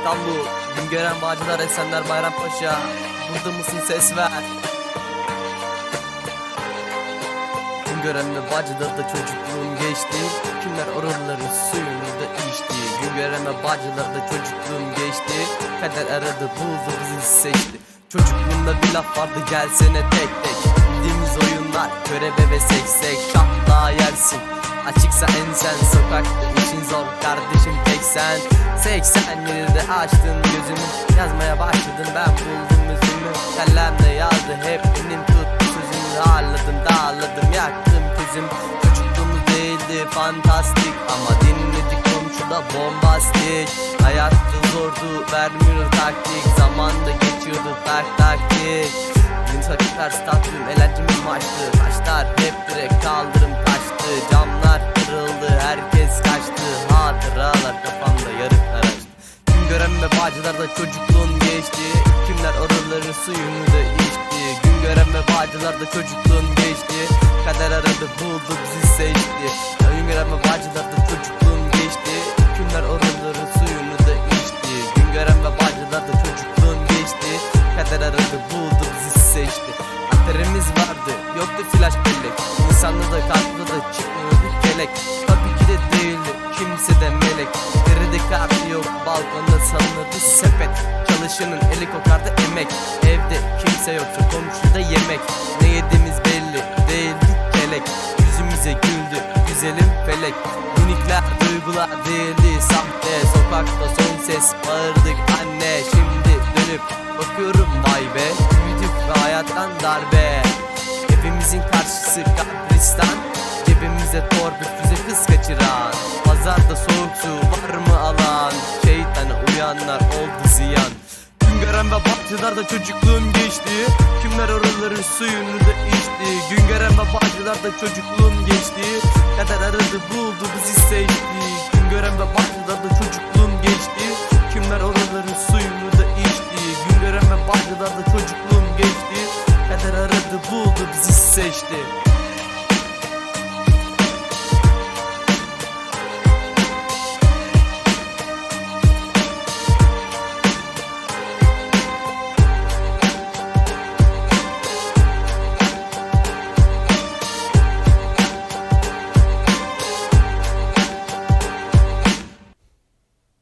İstanbul. Güngören Bağcılar Esenler Bayrampaşa. Burada mısın? Ses ver. Güngören ve Bağcılar'da çocukluğum geçti. Kimler oraların suyunu da içti? Güngören ve Bağcılar'da çocukluğum geçti. Kader aradı buldu bizi seçti. Çocukluğumda bir laf vardı gelsene tek tek. Bildiğimiz oyunlar körebe ve seksek. Şahla yersin. Açıksa ensen sokakta işin zor kardeşim tek sen 87'de açtın gözümü. Yazmaya başladın ben buldum özümü Kalemle yazdı hep benim tuttu sözümü. Ağladım dağladım yaktım közüm Çocukluğumuz değildi fantastik. Ama dinledik komşuda bombastik. Hayatta zordu vermiyor taktik. Zamanda geçiyordu tak taktik. Gün takipler stadyum eğlencemiz maçtı. Taşlar hep direkt kaldırım taştı Camlar ve bağcılarda çocukluğum geçti. Kimler oraların suyunu da içti? Gün gören ve bağcılarda çocukluğum geçti. Kader aradı buldu bizi seçti. Gün gören ve bağcılarda çocukluğum geçti. Kimler oraların suyunu da içti? Gün gören ve bağcılarda çocukluğum geçti. Kader aradı buldu bizi seçti. Aterimiz vardı yoktu flash bellek. İnsanlı da kalklı da çıkmıyordu kelek Çalışanın eli kokardı emek. Evde kimse yoksa komşuda yemek. Ne yediğimiz belli değildi kelek. Yüzümüze güldü güzelim felek. Minikler duygular değildi. Sahte Sokakta son ses bağırdık anne. Şimdi dönüp bakıyorum vay be. Büyüdük ve hayattan darbe. Evimizin karşısı kabristan Cebimize torpil füze kız kaçıran. Pazarda soğuk su var mı alan? Şeytana uyanlar oldu ziyan Gören ve bahçelerde çocukluğum geçti. Kimler oraların suyunu da içti. Gün gören ve bahçelerde çocukluğum geçti. Kader aradı buldu bizi seçti Gün gören ve bahçelerde çocukluğum